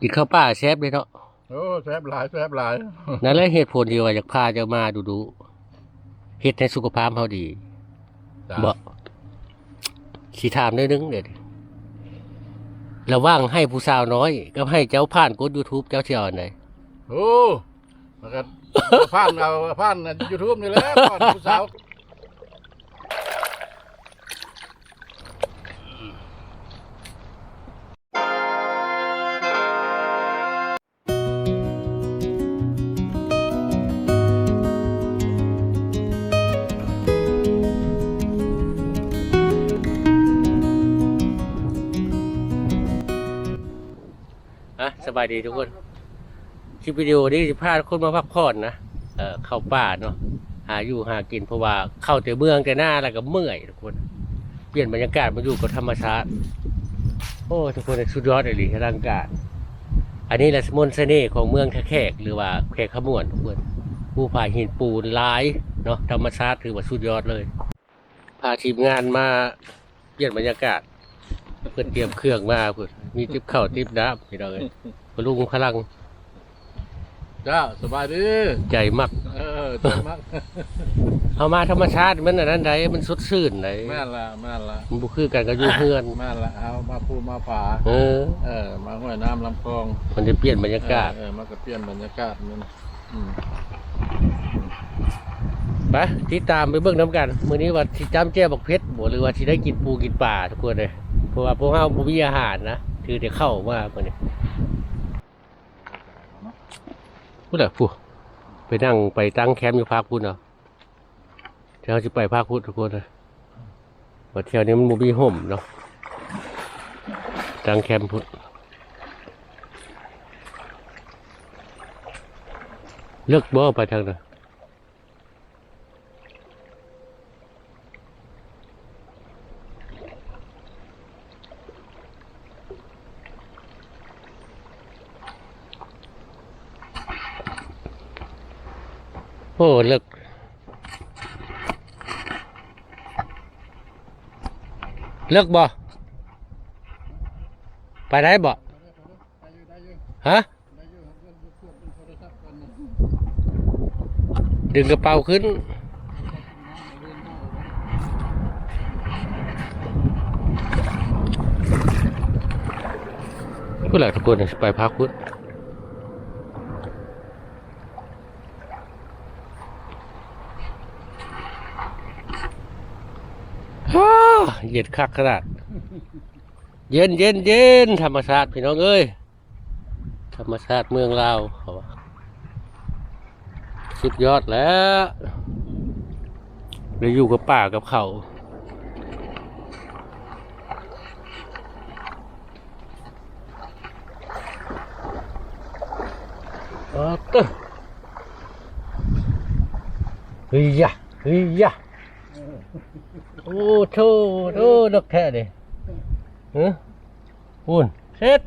กินข้าวป่าแซ่บเลยเนาะโอ้แซ่บหลายแซ่บหลายนั่นแหละเหตุผลที่ว่าอยากพาเจ้ามาดูดูเฮ็ดให้สุขภาพเฮาดีจ้ะบ่สิถามหนิดนึงเด็ดระหว่างให้ผู้สาวน้อยกับให้เจ้าผ่านกด YouTube เจ้าสิเอาอันไหนโอ้มันก็ผ่านเอาผ่านยูทูบนี่แหละผ่านผู้สาว บายดีทุกคน คลิปวิดีโอนี้สิพาคนมาพักผ่อนนะ เอ่อเข้าป่าเนาะ หาอยู่หากินเพราะว่าเข้าแต่เมืองแต่หน้าแล้วก็เมื่อยทุกคน เปลี่ยนบรรยากาศมาอยู่กับธรรมชาติ โอ้ทุกคนสุดยอดเลยอลังการอันนี้แหละสมนเสน่ห์ของเมืองแขกหรือว่าแขกขมวนทุกคน ผู้ผาหินปูนลายเนาะธรรมชาติถือว่าสุดยอดเลย พาทีมงานมาเปลี่ยนบรรยากาศเพื่อเตรียมเครื่องมาเพื่อมีทิปข้าทิปน้ำพี่น้องเอ้ย ลุงพลัง จ้าสบายดีใจมากเออจังมากเอามาธรรมชาติมันอันนั้นใดมันสดชื่นไหนแม่นละแม่นละมันบุคือกันก็อยู่เพื่อน แม่นละเอามาพูมาป่าเออ เออ มาห้วยน้ำลำคลองมันจะเปลี่ยนบรรยากาศเออเออมากระเปลี่ยนบรรยากาศนี่นะอืมไปที่ตามไปเบิ่งน้ำกันมื้อนี้ว่าที่จ้ำแจ้บอกเพชรบ่หรือว่าที่ได้กินปูกินปลาทุกคนเลยเพราะว่าพวกเฮาบ่มีอาหารนะ คือจะเข้ามามื้อนี้ พูดอะผู้ไปนั่งไปตั้งแคมป์อยู่ภาคพุทธเนาะเดี๋ยวเราสิไปภาคพุทธทุกคนเลยว่าเที่ยวนี้มันมูมีห่มเนาะตั้งแคมป์พุทธเลือกบ่ไปทางนั้น โอ้เลิกเลิกบ่ไปได้บ่ฮะดึงกระเป๋าขึ้นพูดแหละทุกคนไปพักพุทธ ฮ่า เย็นคักขนาด เย็นเย็นเย็นธรรมชาติพี่น้องเอ้ย ธรรมชาติเมืองลาวเขาสุดยอดแล้วได้อยู่กับป่ากับเขาอ๋อเต้อเฮ้ยยะเฮ้ยยะ โอ้โธ่โธ่นกแท้เด้เฮ้ปุ่นเซ็ต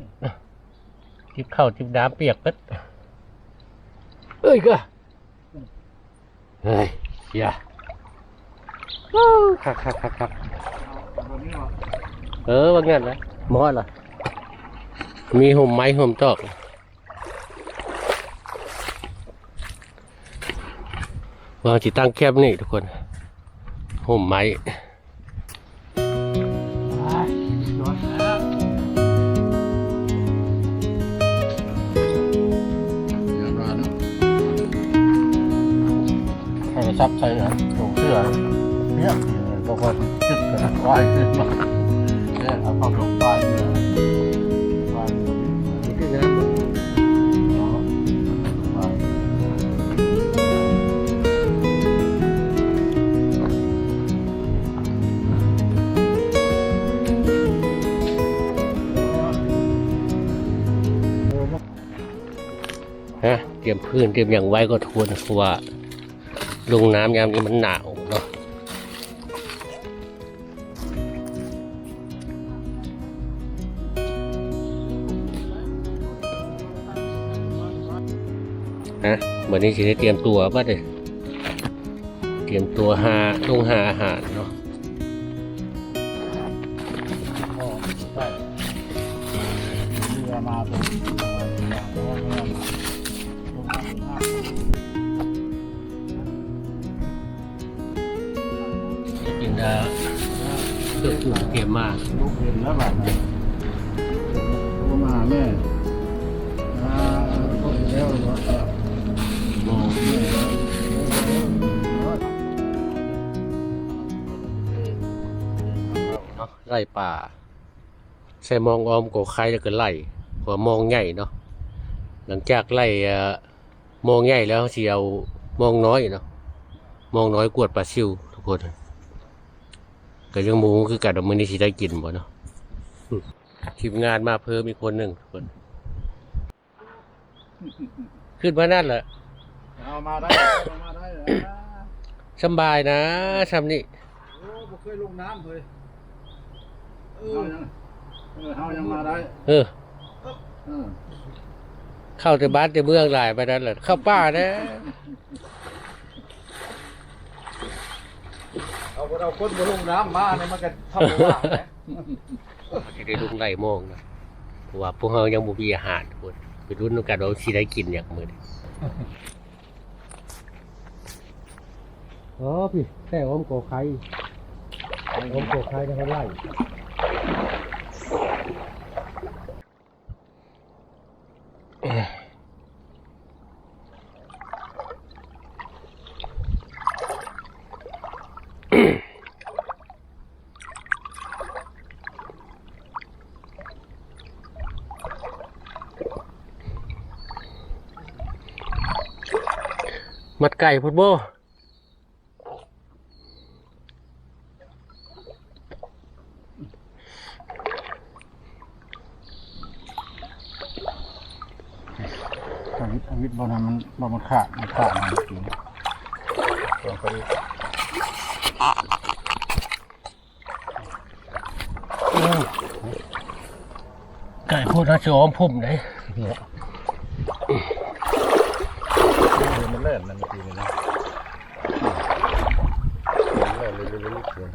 จิบข้าวจิบน้ำเปียกเปิดเอ้ยก็เฮ้ยอย่าว้าวคักคักคักคักเออว่างั้นนะมอดล่ะ มีห่มไม้ห่มตอกวางจิตั้งแคบนี่ทุกคนห่มไม้ ทับใส่นะถุงเสื้อเนี่ยบอกว่าจุดกระวายขึ้นมาเนี่ยเอาเข้าลงไปเนี่ยวายตรงนี้เนาะวายฮะเตรียมพื้นเตรียมอย่างไว้ก็ทวนเพราะว่า ลงน้ำยามนี้มันหนาวเนาะฮะวันนี้สิได้เตรียมตัวป่ะเด็เตรียมตัวหาลงหาอาหารเนาะ ไล่ป่า ใส่มองออมกไข่แล้วก็ไล่หัวมองใหญ่เนาะหลังจากไล่เอ่อมองใหญ่แล้วสิเอามองน้อยเนาะมองน้อยกวดปลาซิวทุกคนก็ยังหมูคือกัดมือนี้สิได้กินบ่เนาะอืมทีมงานมาเพิ่มอีกคนหนึ่งทุกคน ขึ้นมานั่นแหละเอามาได้เอามาได้เหรอสำบายนะทำนี่โอ้บ่เคยลงน้ำเลย เออยังเออเฮายังมาได้เออ เออเข้าแต่บ้านแต่เมืองหลายไปนั่นแหละเข้าป่านะเอาเราคนบ่ลงน้ำมาเนี่ยมันก็เทำบ่ว่าแหละจะได้ลุงไล่มองนะเพราะว่าพวกเรายังบ่มีอาหารทุกคนไปรุ่นกันว่าสิได้กินอย่างมื้อนี้อ๋อพี่แต่อมโกไข่อมโกไข่นะเขาไล่ มัดไก่ พุทโบทวิตทวิตบ่ทำมันบ่มันขาดมันขาดมันจริงลองไปไก่พูดนะจะออมพุ่มไหนเนี่ยมันเล่นมันจริงนะเล่นเล่นเล่นเล่น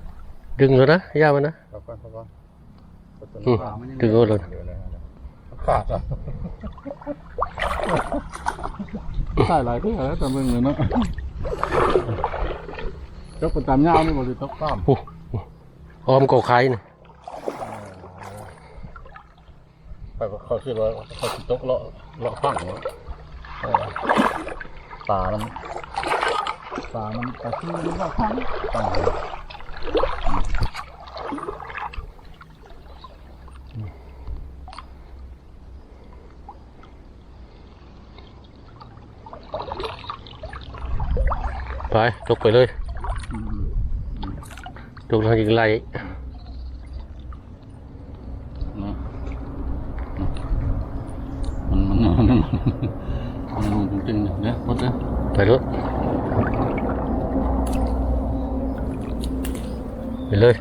ดึงแล้วนะย่ามันนะเขาก็เขาก็อืมถึงเอาเลยขาดอะ ใช่หลายที่แล้วแต่มึงเลยเนาะยกประจำยาวนี่บริตกต้อมโอ้ออมโกไข่นะไปเขาคิดว่าเขาสิตกเลาะเลาะฟังเนาะเออปลามันปลามันปลาที่เลาะฟังฟัง ไปตกไปเลยตกทางยิงไล่เนาะมันมันมันมันมันลงจริงๆเนี่ยหมดเลยไปเลยไปเลย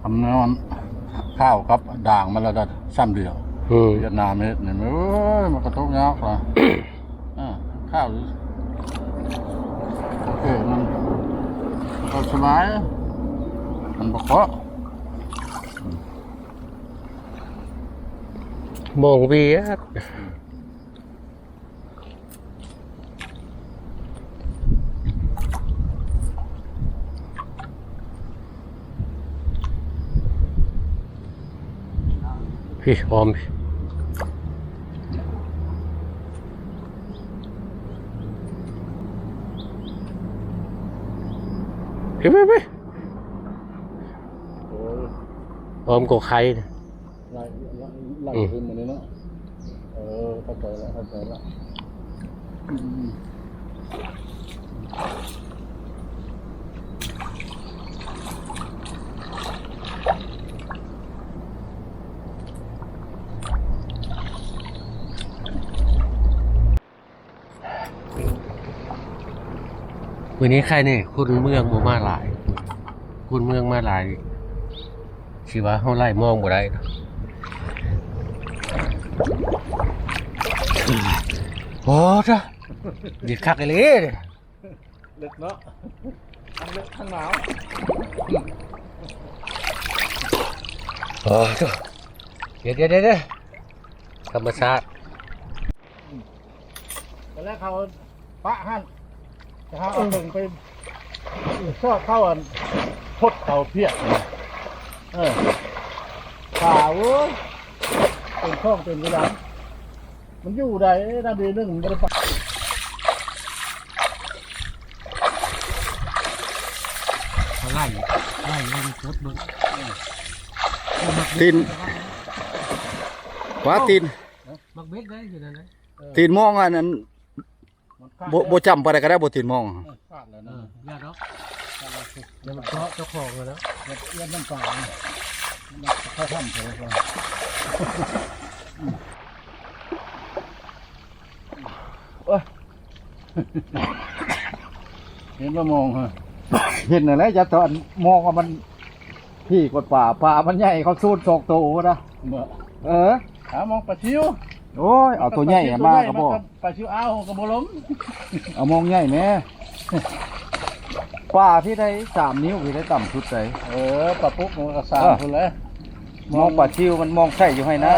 ทำเนื้อมันข้าวกับด่างมันละดัดซ้ำเดียวอืมเวียดนามเนี่ยเนี่ยเอ้ยมันกระทบยากนะอ่าข้าว โอเคมันก็สบายมันบกเคาะมองเวียดพี่ออมพี่ ไปไปโอ้ยออมกับใครนะไล่ไล่ไล่ขึ้นมาเลยเนาะเออเข้าใจแล้วเข้าใจแล้ว มวันนี้ใครเนี่ยคุณเมืองบ่มาหลาย คุณเมืองมาหลายสิว่าเฮาไล่มองบ่ได้เนาะโอ้จ้ะเด็ดคักไอ้เลยเนี่ยเล็กเนาะทั้งเล็กทั้งหนาวโอ้จ้ะดี๋ยวเดี๋ยวเดี๋ยวเดี๋ยวธรรมชาติตอนแรกเขาปะหั่น จะหาเอาถึงไปชอบเข้าอันพดเขาเพียกนี่เออป่าเว้ยเป็นช่องเป็นกระดังมันอยู่ใดนาดีหนึงมันบ่ได้ปะเขาไล่ไล่ลงโคตรเบิ้งตีนขวาตีนมักเบ็ดได้อยู่นั่นนะตีนมองอันนั้นมันขาด บ่บ่จำไปได้ก็ได้บ่ตีนมองเออขาดแล้วเอนะอยาดอกเดี๋ยวมันเพาะเจ้าของแล้วเลี้ยงมันป่าเนี่ยมันเข้าถ้ำเลยก่อนโอ้ยเห็นมามองฮะเห็นอะไรจะตอนมองว่ามันพี่กดป่าป่ามันใหญ่เขาสูดศอกโตนะเมื่อเออ หามองปลาชิว โอ้ยเอาตัวใหญ่มาก็บ่ปลาชิวอ้าวก็บ่ล้มเอามองใหญ่แม่ป่าที่ได้สามนิ้วที่ได้ต่ำสุดเลยเออปลาปุ๊กมันก็สามเออคนเลยมองป่าชิวมันมองใช่อยู่ให้นะ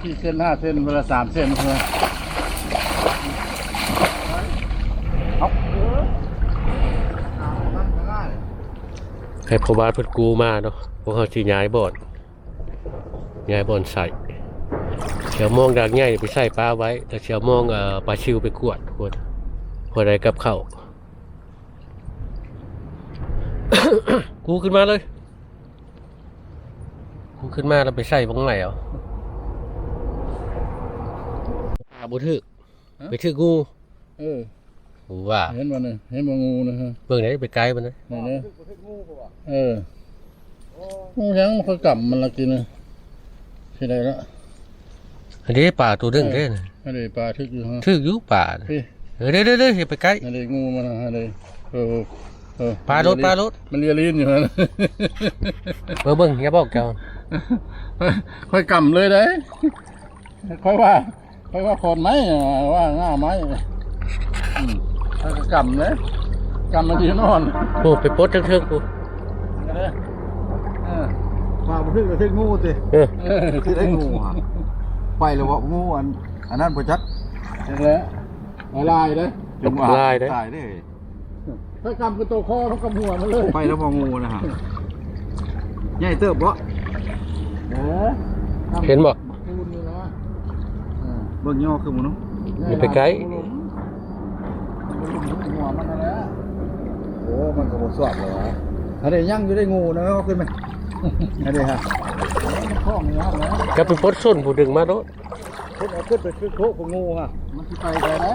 ที่เส้นห้าเส้นเวลาสามเส้นเลยเอาให้พอบาลเพิ่นกูมาเนาะพวกเขาสิย้ายบ่อนย้ายบ่อนใส่ เชียวมองดักใหญ่ไปใส่ปลาไว้ แต่เชียวมองเอ่อปลาชิวไปกวดกวดพอได้กับข้าวกูขึ้นมาเลยกูขึ้นมาแล้วไปใส่บ้างไหนเอาปลาบุทึกไปทึกงูเออกูว่าเห็นมันเลยเห็นมันงูนะฮะเบิ่งไหนไปไกลมันนะนี่เนี่ยเอองูยังมันก็กลับมันละกินเลยที่ไหนละ อันนี้ป่าตัวนึงเด้นะอันนี้ปลาทึกอยู่ฮะทึกอยู่ป่าน่ะพี่เออเด้อเด้อเด้ออย่าไปใกล้อันนี้งูมันนะอันนี้เออเออปลารถปลารถมันเลียลิ้นอยู่ฮะเบิ่งเบิ่งอย่าบอกเจ้าค่อยกำเลยได้ค่อยว่าค่อยว่าคนไหมว่าง่าไหมอืมค่อยก็กำเลยกำมันดีนอนโอ้ไปปลดเทิงๆกูเออป่าบ่ถึกก็ถึกงูสิเออเออที่ได้งูอะ ไปแล้วว่างูอันอันนั้นบ่จักเห็นแล้วละลายเลยตกลายเด้อตายเด้อถ้ากำคือตัวคอเขากำหัวมันเลยไปแล้วบ่งูนะฮะใหญ่เติบบ่เออเห็นบ่คูณนี่นะเบิ่งย่อคือหมูเนาะอย่าไปไกลหัวมันนั่นแหละโอ้มันก็บ่สวบเลยวะอันนี้ยังอยู่ได้งูนะเอาขึ้นไหม อันนี้ฮะมันคล้องนี่ครับแล้วจะไปปลดส้นผู้ดึงมาโดดขึ้นเอาขึ้นไปขึ้นโคกของงูฮะมันจะไปได้ไหน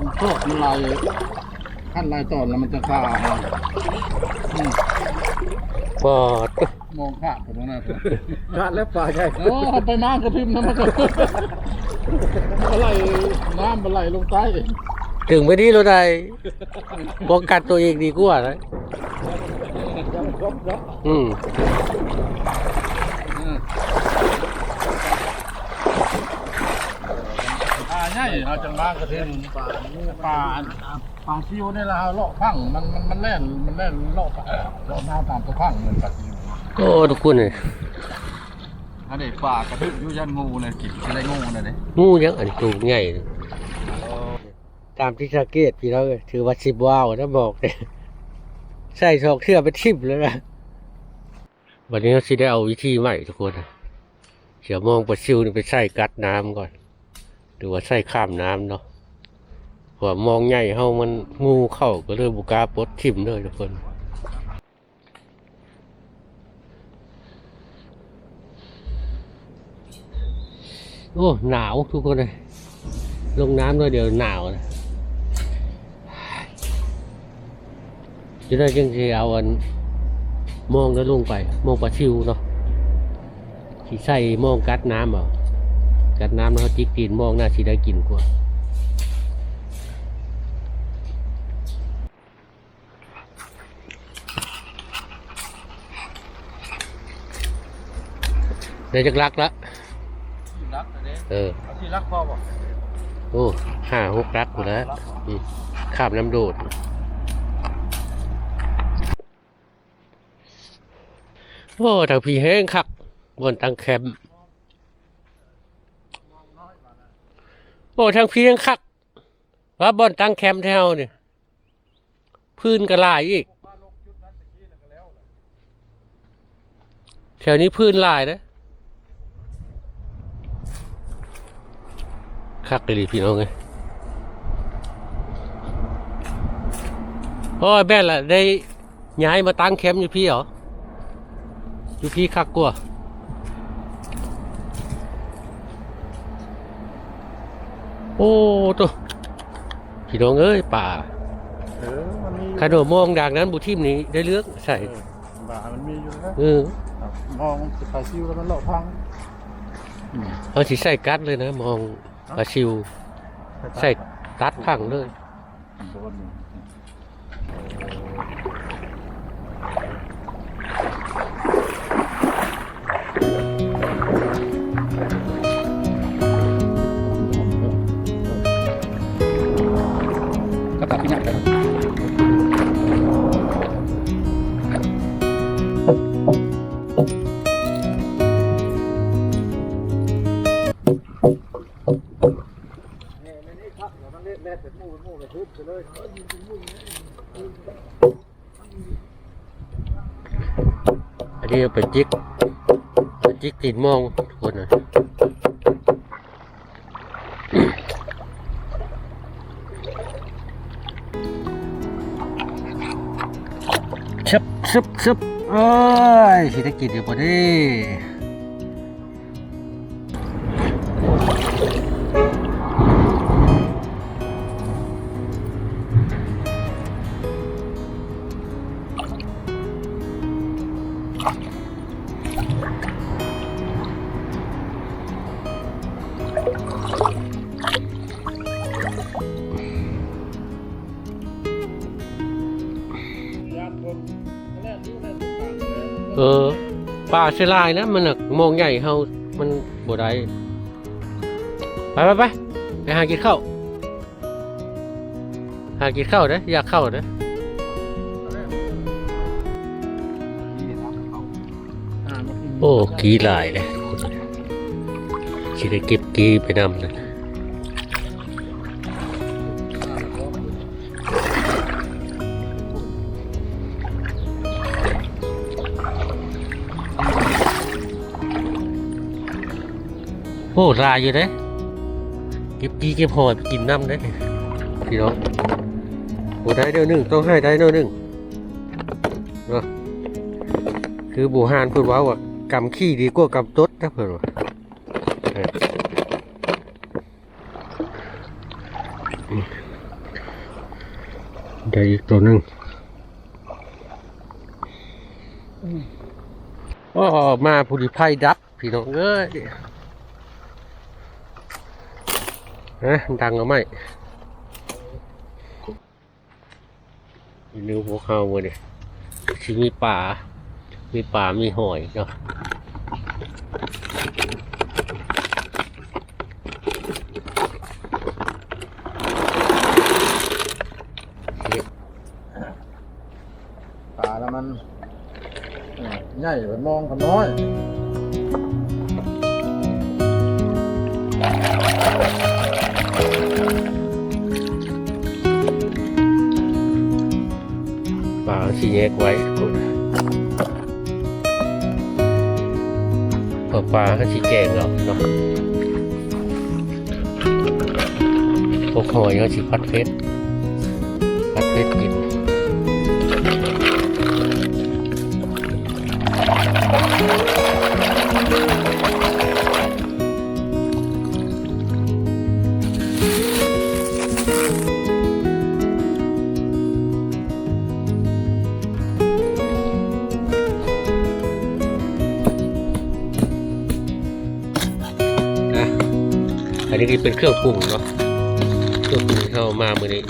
มันโชคมันลายขั้นลายตอนแล้วมันจะฆ่ามันอืมปอดมองข้ามผมนะขาดแล้วปลาใหญ่โอ้ไปน้ำกระพิมพ์นะมันก็มันก็ไหลน้ำมันไหลลงใต้ ถึงไปที่เราได้ป้องกันตัวเองดีกว่านะ อืมปลาใหญ่เอาจังบ้างกระเทียมปลาปลาปลาซิวนี่ละเลาะพังมันมันมันแล่นมันแล่นเลาะเลาะน้ำตามตัวพังเหมือนปลาซิวโอ้ทุกคนเลยอันนี้ปลากระทึกอยู่ยันงูเลยกินอะไรงูน่ะเด้งูยังอันตูใหญ่เลยตามที่สังเกตพี่น้องเอ้ยถือว่าสิบว้าวนะบอกเลย ใส่ชอกเทื่อเป็นสิบเลยนะวันนี้เราสิได้เอาวิธีใหม่ทุกคนนะเดี๋ยวมองปลาซิวนี่ไปใส่กัดน้ำก่อนหรือว่าใส่ข้ามน้ำเนาะเพราะว่ามองใหญ่เฮามันงูเข้าก็เลยบุกาปดทิมเลยทุกคนโอ้หนาวทุกคนเลยลงน้ำด้วยเดี๋ยวหนาวนะ จะได้จังที่เอาอันมองแล้วลงไป มองปลาชิวเนาะที่ใส่มองกัดน้ำเอากัดน้ำแล้วเขาจิกตีนมองน่าสิได้กินกว่าได้จักลักละรักเลยเออที่รักพ่อบอกโอ้ห้าหกรักหมดแล้วอืมข้ามน้ำโดด โอ้ทางพี่แห้งคักบนตั้งแคมป์โอ้ทางพียงคักว่าบอนตั้งแคมป์แถวเนี่ยพื้นกระลายอีก แถวนี้พื้นลายนะคักเลยพี่น้องไงโอ้ยแม่ละได้ย้ายมาตั้งแคมป์อยู่พี่เหรอ อยู่พี่คักกว่าโอ้ตัวพี่น้องเอ้ยป่าเออมันมีขนมมองดังนั้นบุทิมนี้ได้เลือกใส่เออบ่ามันมีอยู่นะเออครับมองสายซิวแล้วมันหลอกพังอืมเอาสิใส่กัดเลยนะ มองปลาชิว ใส่ตัดพังเลยบนก็ตัดที่หนั อันนี้เป็นจิกเป็นจิกติดมองทุกคนนะ ซึบซึบเอ้ยเศรษฐกิจอยู่บ่ดี ป่าเสยลายนะมันน่ะมองใหญ่เฮามันบ่ได้ไปไปไปไปหากินข้าวหากินข้าวเด้ออยากเข้าเด้อโอ้กีหลายเลยสิได้เก็บกีไปนำเลย โอ้ลายอยู่เด้เก็บกีเก็บหอยไปกินน้ำเด้พี่น้องโอ้ได้เดียวหนึ่งต้องให้ได้เดียวหนึ่งเนาะคือบูฮานพูดว่าว่ากำขี้ดีกว่ากำตดนะเพื่อนว่าเออได้อีกตัวหนึ่งโอ้มาผู้ดีไพ่ดับ พี่น้องเอ้ย ฮะดังเอาไหมมีนิ้วหัวเขาเว้ยเนี่ยชิมีป่า มีป่ามีหอยเนาะตาแล้วมันใหญ่มันมองกันน้อย แยกไว้ทุกคนพอปลาให้สีแกงเอาเนาะพวกหอยเขาสีพัดเพชร นนี้เป็นเครื่องปรุงเนาะเครื่องปรุงที่เข้ามาเมื่อนี้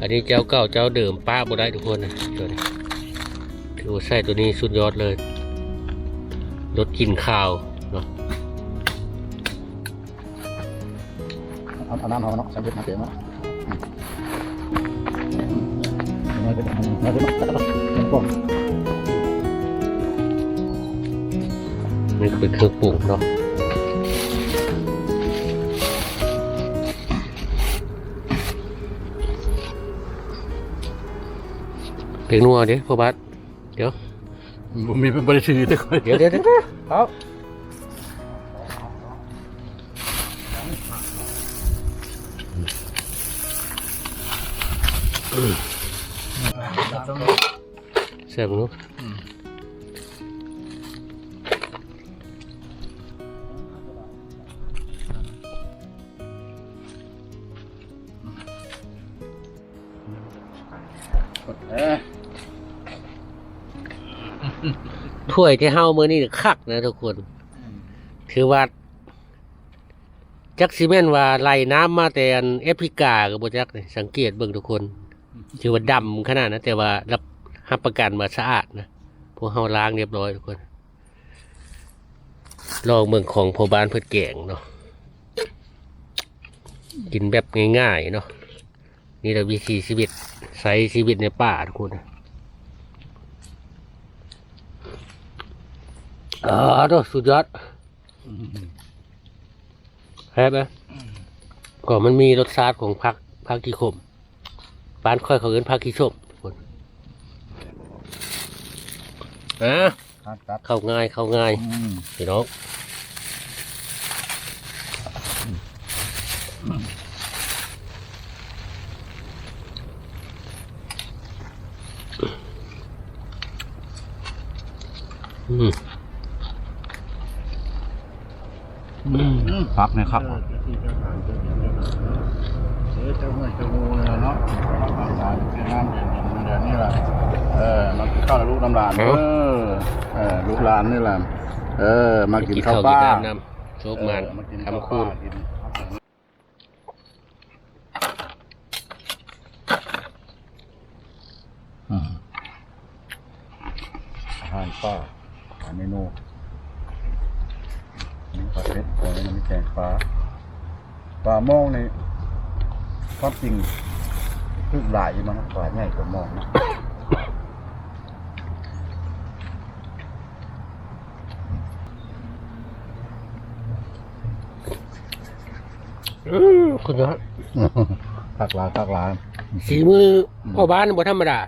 อันนี้เจ้าเก่าเจ้าเดิมป้าบ่ได้ทุกคนนะตัวนี้ถือว่าใส่ตัวนี้สุดยอดเลยลดกลิ่นข้าวเนาะเอาเอาน้ำเอาเนาะใส่เบ็ดมาเปลี่ยนเนาะมาเบ็ดมาเบ็ดมาเบ็ดมามันกว้างมันก็เป็นเครื่องปรุงเนาะ ลงนัวดิพ่อบัสเดี๋ยวผมมีเป็นบริษัทแต่ค่อยเดี๋ยวเดี๋ยวเดี๋ยวเอาเสียบนู้เถ้วยที่เฮามื้อนี้คักนะทุกคน ถือว่า จักซิเมนว่าไหลน้ำมาแต่อันแอฟริกาก็บ่จักนี่สังเกตเบิ่งทุกคน ถือว่าดำขนาดนะแต่ว่ารับรับประกันว่าสะอาดนะพวกเฮาล้างเรียบร้อยทุกคน ลองเมืองของพ่อบ้านเพื่อแกงเนาะกินแบบง่ายๆเนาะนี่แหละวิธีชีวิตใช้ชีวิตในป่าทุกคน อ่าโตสุดยอดแพ้ไหมก็มันมีรสชาติของพักพักที่ขมบ้านค่อยเขาเอิ้นพักที่ชมทุกคนอะครับครับเข้าง่ายเข้าง่ายอืมพี่น้องอืม พักนะครับเออเจ้าเมื่อยเจ้างูเนี่ยเนาะอาหารเป็นน้ำเย็นเดือนนี่แหละเออมากินข้าวกับลูกน้ำหลานเออเออลูกหลานนี่แหละเออ มากินข้าวกิป้านน้ำน้ำโชคมันเออมากินข้าวทำคูณ ป้ากิน อืมอาหารป้าอาหารเมนูนี่ปลาเพ็ดตัวนี้มันแกงปลาปลาโมองนี่ความจริงคือหลายอยู่มั้งปลาใหญ่กว่าโมองนะอืมคุณยอดพักหลายพักหลายสีมือพ่อบ้านบ่ธรรมดา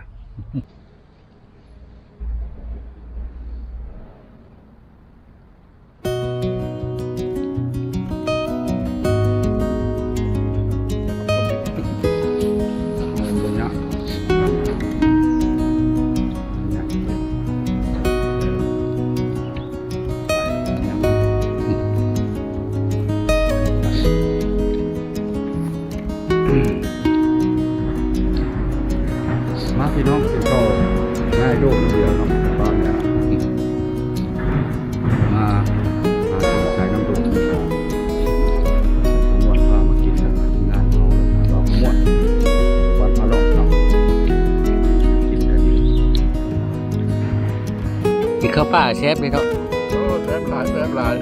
ป่าเชฟเลยเนาะโอ้แซ่บหลายแซ่บหลาย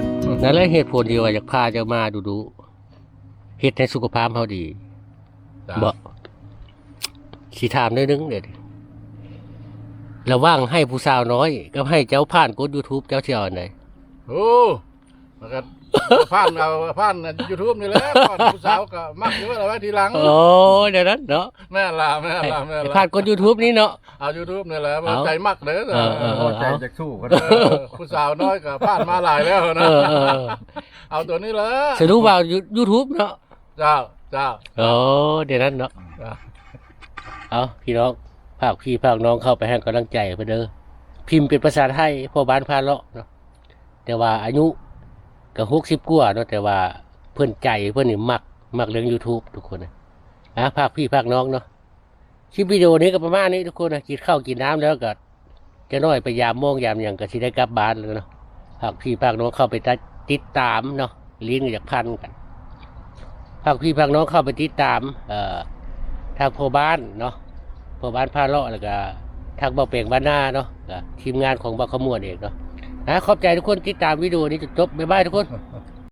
นั่นแหละเหตุผลที่ว่าอยากพาเจะมาดูดูเฮ็ดให้สุขภาพเขาดีบ่สิถามได้นึงเด็ดระหว่างให้ผู้สาวน้อยกับให้เจ้าผ่านกด YouTube เจ้าสิเอาอันไหน โอ้มันก็ ผ่านเอาผ่านยูทูบนี่แหละผ่านผู้สาวก็มักอยู่อะไรไว้ทีหลังโอ้เดี๋ยวนั้นเนาะแม่ลาแม่ลาแม่ให้ลาผ่านกด YouTube นี้เนาะเอายูทูบนี่แหละเอาใจมักเด้อเออเออพอใจจะสู้กันเออผู้สาวน้อยก็ผ่านมาหลายแล้วเอนะอเออเออเอาตัวนี้แหละสรุปว่า YouTube เนาะเจ้าเจ้าโอ้เดี๋ยวนั้นเนาะเจ้าเอาพี่น้องภาคพี่ภาคน้องเข้าไปให้กำลังใจไปเด้อพิมพ์เป็นภาษาไทยพ่อบ้านพาเลาะเนาะแต่ว่าอายุ ก็หกสิบกว่าเนาะแต่ว่าเพื่อนใจเพื่อนนี่มักมักเรื่อง YouTube ทุกคนนะอะภาคพี่ภาคน้องเนาะคลิปวิดีโอนี้ก็ประมาณนี้ทุกคนนะกินข้าวกินน้ำแล้วก็จะน้อยไปยามโมงยามอย่างก็สิได้กลับบ้านแล้วเนาะภาคพี่ภาคน้องเข้าไปติดตามเนาะลิงก์จากพันกันภาคพี่ภาคน้องเข้าไปติดตามเอ่อทางพ่อบ้านเนาะพอบ้านพาเลาะแล้วก็ทางเบาเปล่งบ้านหน้าเนาะทีมงานของบ่าขมวนเองเนาะ นะขอบใจทุกคนที่ตามวิดีโอนี้จนจบบ๊ายบายทุกคน